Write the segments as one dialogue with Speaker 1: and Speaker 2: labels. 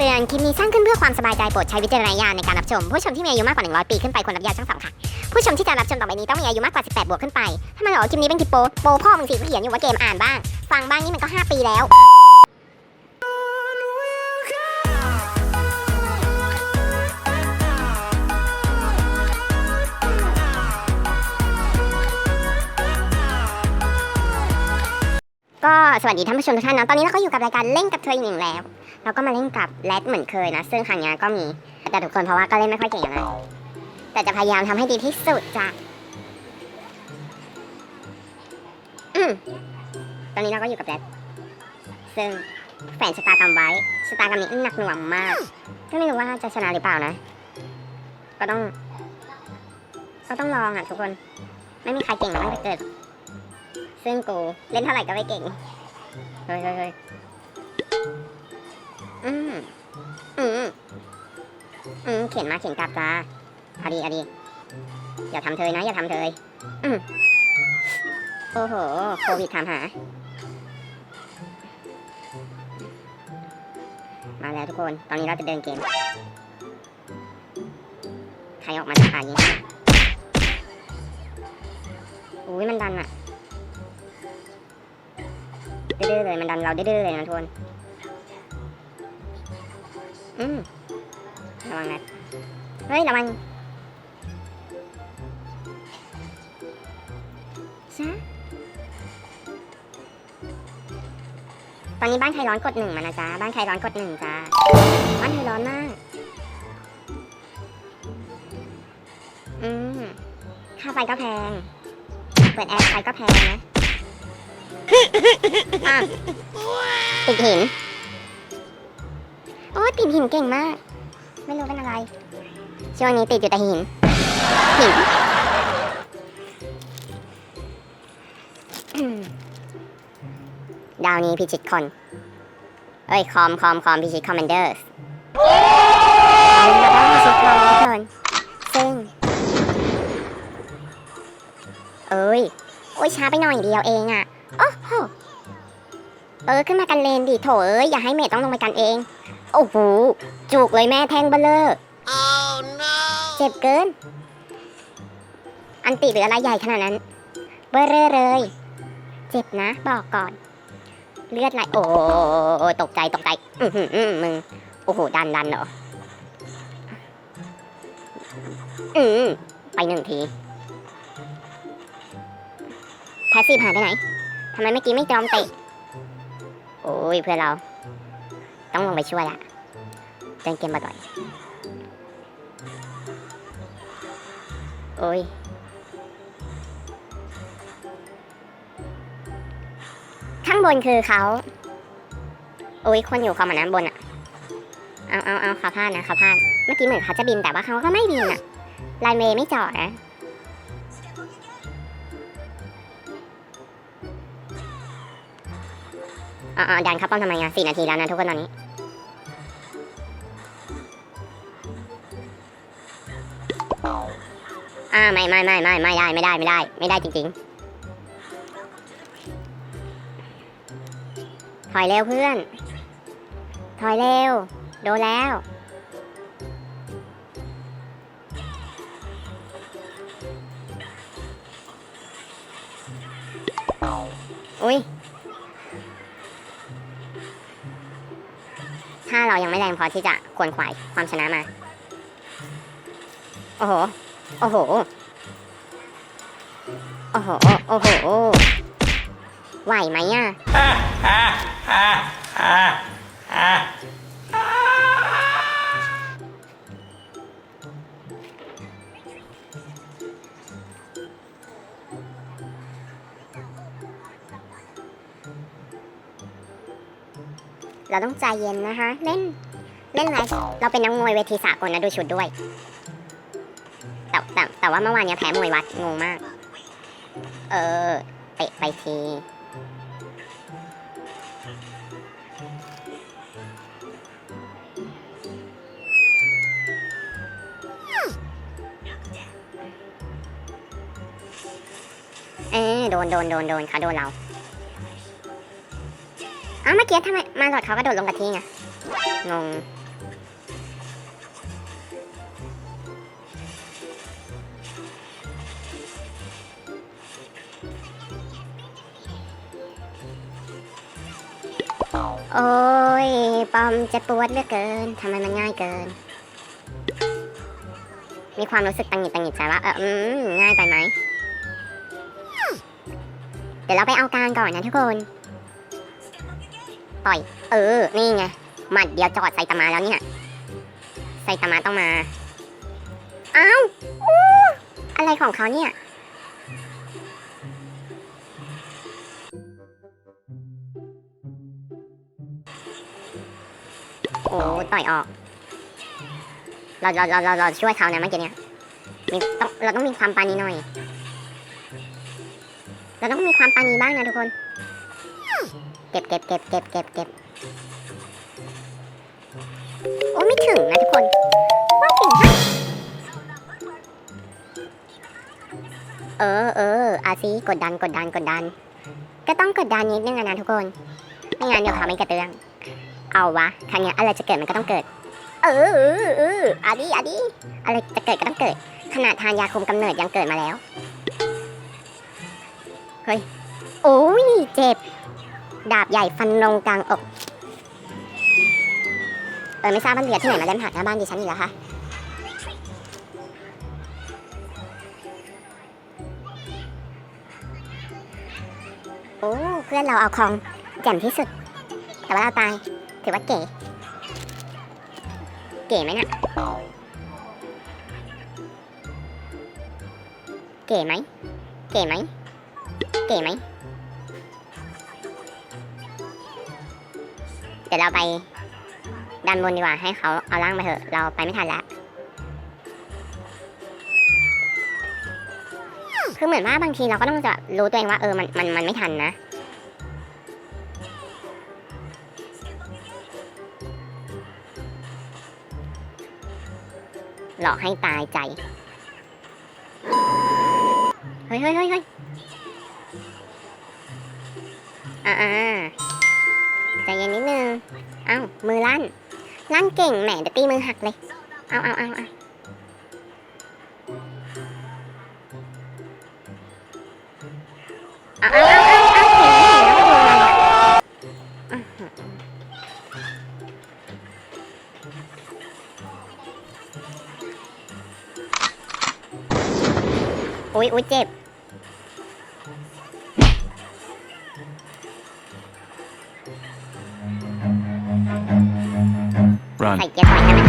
Speaker 1: เตือน คลิปนี้สร้างขึ้นเพื่อความสบายใจโปรดใช้วิจารณญาณในการรับชม ผู้ชมที่มีอายุมากกว่า 100 ปีขึ้นไปควรรับยาทั้งสองค่ะ ผู้ชมที่จะรับชมต่อไปนี้ต้องมีอายุมากกว่า 18 บวกขึ้นไป ถ้ามันบอกคลิปนี้เป็นคลิปโปโปพ่อมึงสิเขียนอยู่ว่าเกมอ่านบ้าง ฟังบ้างนี่มันก็ 5 ปีแล้วก็สวัสดีท่านผู้ชมทุกท่านนะตอนนี้เราก็อยู่กับรายการเล่นกับเธออีกหนึ่งแล้ว เราก็มาเล่นกับแรดเหมือนเคยนะ ซึ่งครั้งนี้ก็มีแต่ทุกคนเพราะว่าก็เล่นไม่ค่อยเก่งนั้นแต่จะพยายามทำให้ดีที่สุดจ้ะอืมตอนนี้เราก็อยู่กับแรดซึ่งแฝงชะตากรรมไว้ชะตากรรมนี้หนักหน่วงมาก ก็ไม่รู้ว่าจะชนะหรือเปล่านะ ก็ต้อง ก็ต้องลองอะทุกคน ไม่มีใครเก่งมาตั้งแต่เกิด ซึ่งกูเล่นเท่าไหร่ก็ไม่เก่ง เฮ้ยเฮ้ย อืมอืมอืมเขียนมาเขียนกลับจ้าเอาดีเอาดีอย่าทำเธอนะอย่าทำเธออืมโอ้โหโควิดถามหา มาแล้วทุกคน ตอนนี้เราจะเดินเกม ใครออกมาจากป่านี้อุ้ยมันดันอะดื้อๆเลยมันดันเราดื้อๆเลยนะทุกคน อืมระวังนะเฮ้ยระวังซะตอนนี้บ้านใครร้อนกดหนึ่งมานะจ๊ะ บ้านใครร้อนกดหนึ่งจ้าบ้านใครร้อนมาก อืมค่าไฟก็แพง เปิดแอร์ไฟก็แพงนะอะติดหิน ติดหินเก่งมาก ไม่รู้เป็นอะไร ช่วงนี้ติดอยู่แต่หิน หิน ดาวนี้พิชิตคอนเอ้ย คอม คอม คอม พิชิตคอมมานเดอร์สเราต้องพิชิตคอมทุกคนซึ่ง เอ้ย โอ้ย ช้าไปหน่อยเดียวเองอะโอ้โหเออ ขึ้นมากันเลนดิโถเอ้ย อย่าให้เมย์ต้องลงไปกันเอง โอ้โหจุกเลยแม่แทงเบลเลอร์
Speaker 2: Oh no!
Speaker 1: เจ็บเกิน อันติหรืออะไรใหญ่ขนาดนั้น เบลเลอร์เลย เจ็บนะ บอกก่อน เลือดไหลโอ้โอ้ตกใจตกใจ อือหืออื้อมึง โอ้โห ดันดันเหรอ อืมไปหนึ่งที แพสซีฟหายไปไหนทำไมเมื่อกี้ไม่จอมเตะ โอ้ยเพื่อนเรา ต้องลงไปช่วยละเล่นเกมบ่อยโอ้ยข้างบนคือเขาโอ้ยคนอยู่คอมอะนะบนอะเอาเอาเอาขาพลาดนะขาพลาดเมื่อกี้เหมือนเขาจะบินแต่ว่าเขาก็ไม่บินอะไลน์เมย์ไม่จอดนะ อ่าดันครับป้อมทำไมอะสี่นาทีแล้วนะทุกคนตอนนี้อ่าไม่ไม่ไม่ไม่ไม่ได้ไม่ได้ไม่ได้ ไม่ได้จริงๆ ถอยเร็วเพื่อน ถอยเร็ว โดนแล้ว เรายังไม่แรงพอที่จะควนขวายความชนะมา โอ้โห โอ้โห โอ้โห โอ้โห ไหวไหมอะ เราต้องใจเย็นนะคะ เล่น เล่นไรเราเป็นนักมวยเวทีสากลนะดูชุดด้วย แต่แต่แต่ว่าเมื่อวานเนี้ยแพ้มวยวัดงงมาก เออเตะไปทีเออโดนโดนโดนโดนเขาโดนเรา เมื่อกี้ทำไมมาหลอดเขากระโดดลงกระทิ้งอะงงโอ้ย ปอมจะปวดเหลือเกิน ทำไมมันง่ายเกิน มีความรู้สึกตังหิดตังหิดใจว่า เออ อืม ง่ายไปไหม เดี๋ยวเราไปเอาการก่อนนะทุกคน ปล่อย เออ นี่ไงหมัดเดียวจอดไซตามะแล้วเนี่ยไซตามะต้องมา อ้าวอู้อะไรของเขาเนี่ยโอ้ต่อยออก เราเราเราเราเราช่วยเขานะเมื่อกี้เนี่ยมีต้องเราต้องมีความปานีหน่อย เราต้องมีความปานีบ้างนะทุกคน เก็บเก็บเก็บเก็บเก็บเก็บโอ้ไม่ถึงนะทุกคนว่าถึงฮะเออเอออาซีกดดันกดดันกดดัน ก็ต้องกดดันนิดนึงอะนะทุกคนไม่งั้นเดี๋ยวเขาไม่กระเตื้อง เอาวะครั้งเนี้ยอะไรจะเกิดมันก็ต้องเกิด เออเออเอออาดีอาดีอะไรจะเกิดก็ต้องเกิด ขนาดทานยาคุมกำเนิดยังเกิดมาแล้วเฮ้ยโอ้ยเจ็บ ดาบใหญ่ฟันลงกลางอก เออไม่ทราบบ้านเรือที่ไหนมาเล่นผักหน้าบ้านดิฉันอีกแล้วคะโอ้เพื่อนเราเอาของแจ่มที่สุด แต่ว่าเราตาย ถือว่าเก๋ เก๋ไหมเนี่ยเก๋ไหมเก๋ไหมเก๋ไหม เดี๋ยวเราไปด้านบนดีกว่าให้เขาเอาล่างมาเถอะเราไปไม่ทันแล้วคือเหมือนว่าบางทีเราก็ต้องจะรู้ตัวเองว่าเออมันมันมันไม่ทันนะหลอกให้ตายใจ เฮ้ยเฮ้ยเฮ้ยเฮ้ยอ่าอ่า ใจเย็นนิดนึง เอ้า มือลั่น ลั่นเก่งแหมเดี๋ยวตีมือหักเลย เอาเอาเอาเอาเอาเอาเอาเอาเอาเห็นแล้วเห็นแล้วว่าดูอะไรอะอื้อหืออุ้ยอุ้ยเจ็บ
Speaker 2: Run.
Speaker 1: ใส่เกียร์ถอยใช่ไหม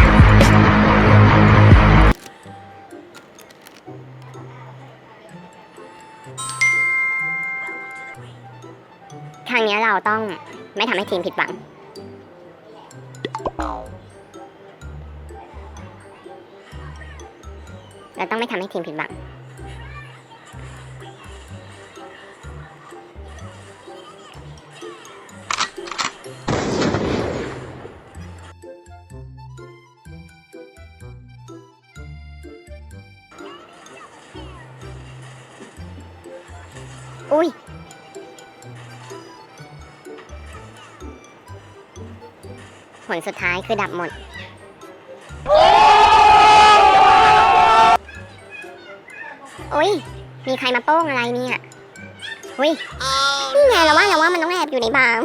Speaker 1: ครั้งนี้เราต้องไม่ทำให้ทีมผิดหวัง เราต้องไม่ทำให้ทีมผิดหวัง อุ้ยผลสุดท้ายคือดับหมด อุ้ย มีใครมาโป้งอะไรเนี่ย อุ้ย นี่ไงเราว่าเราว่ามันต้องแอบอยู่ในบาร์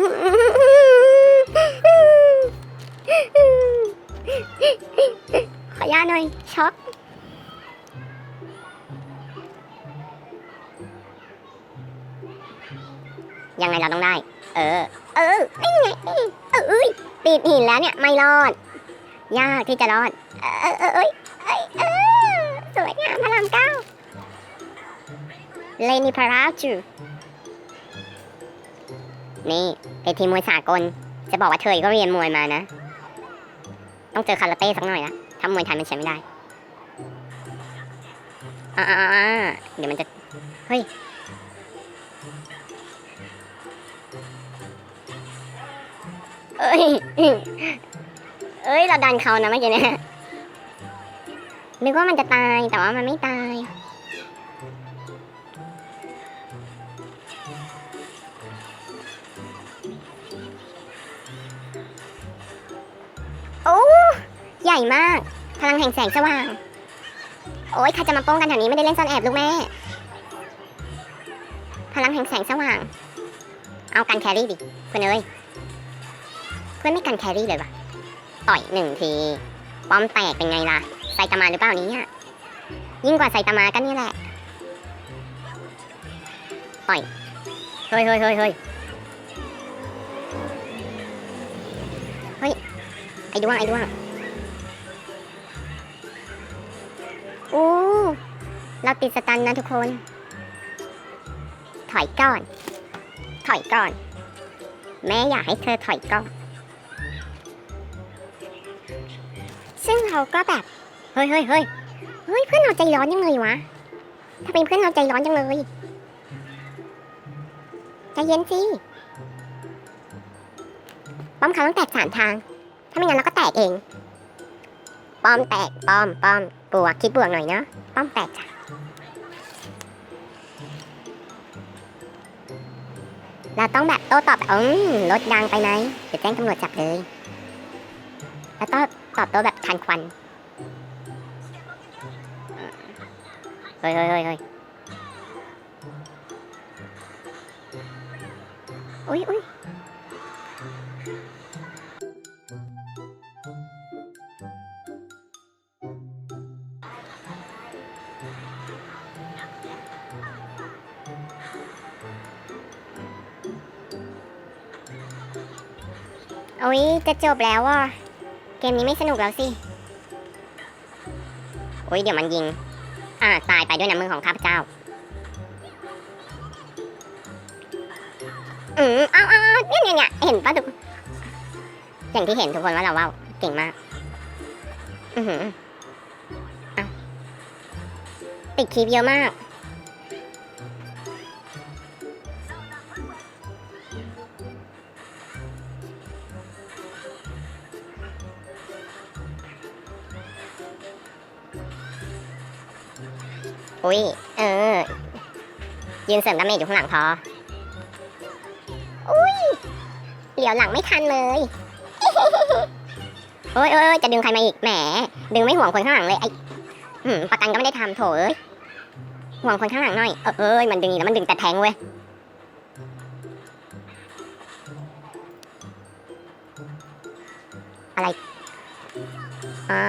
Speaker 1: ขอยาหน่อยช็อก ยังไงเราต้องได้ เออ เออนี่ไงเออเอ้ยติดหินแล้วเนี่ยไม่รอด ยากที่จะรอด เออเออเอยเอ้ยเออสวยงามพระรามเก้าเลนิพาราจูนี่เป็นทีมมวยสากล จะบอกว่าเธอก็เรียนมวยมานะ ต้องเจอคาราเต้สักหน่อยละถ้ามวยไทยมันใช้ไม่ได้อ่าเดี๋ยวมันจะ เฮ้ย เอ้ย เอ้ย เราดันเขานะเมื่อกี้เนี่ยนึกว่ามันจะตายแต่ว่ามันไม่ตาย โอ้ ใหญ่มาก พลังแห่งแสงสว่าง โอ้ยใครจะมาโป้องกันแถวนี้ไม่ได้เล่นซ่อนแอบลูกแม่ พลังแห่งแสงสว่าง เอากันแครี่ดิคุณเอ้ย พื่อนไม่กันแครี่เลยวะต่อยหนึ่งที ป้อมแตกเป็นไงล่ะ ไซตามะหรือเปล่านี้ยิ่งกว่าไซตามะกันนี่แหละ ต่อย เฮ้ยเฮ้ยเฮ้ยเฮ้ยเฮ้ย ไอ้ดวงไอ้ดวงอู้เราติดสตันนะทุกคน ถอยก่อน ถอยก่อน แม่อยากให้เธอถอยก่อน เราก็แบบ เฮ้ยเฮ้ยเฮ้ยเฮ้ยเพื่อนเราใจร้อนยังเลยวะถ้าเป็นเพื่อนเราใจร้อนจังเลย ใจเย็นสิป้อมเขาต้องแตกสามทาง ถ้าไม่งั้นเราก็แตกเอง ป้อมแตก ป้อม ป้อม บวก คิดบวกหน่อยเนาะ ป้อมแตกจ้ะเราต้องแบบโต้ตอบอืมรถดังไปไหนเดี๋ยวแจ้งตำรวจจับเลย แล้วก็ตอบโต้แบบทันควันเฮ้ยเฮ้ยเฮ้ยเฮ้ยอุ้ยอุ้ยโอ้ยจะจบแล้วอะ เกมนี้ไม่สนุกแล้วสิ โอ้ยเดี๋ยวมันยิง อ่าตายไปด้วยน้ำมือของข้าพเจ้า อืมเอาเอาเอาเนี่ยเนี่ยเนี่ยเห็นปะทุกอย่างที่เห็นทุกคนว่าเราว่าวเก่งมาก อือหือเอาติดคลิปเยอะมาก อุ้ย เออ ยืนเสริมดาเมจอยู่ข้างหลังพอ อุ้ย เหลียวหลังไม่ทันเลย โอ้ยโอ้ยอยจะดึงใครมาอีก แหม ดึงไม่ห่วงคนข้างหลังเลย ไอ้หืมประกันก็ไม่ได้ทำโถเอ้ย ห่วงคนข้างหลังหน่อย เออเอ้ย มันดึงอีกแล้วมันดึงแต่แทงเว้ย อะไร อ่า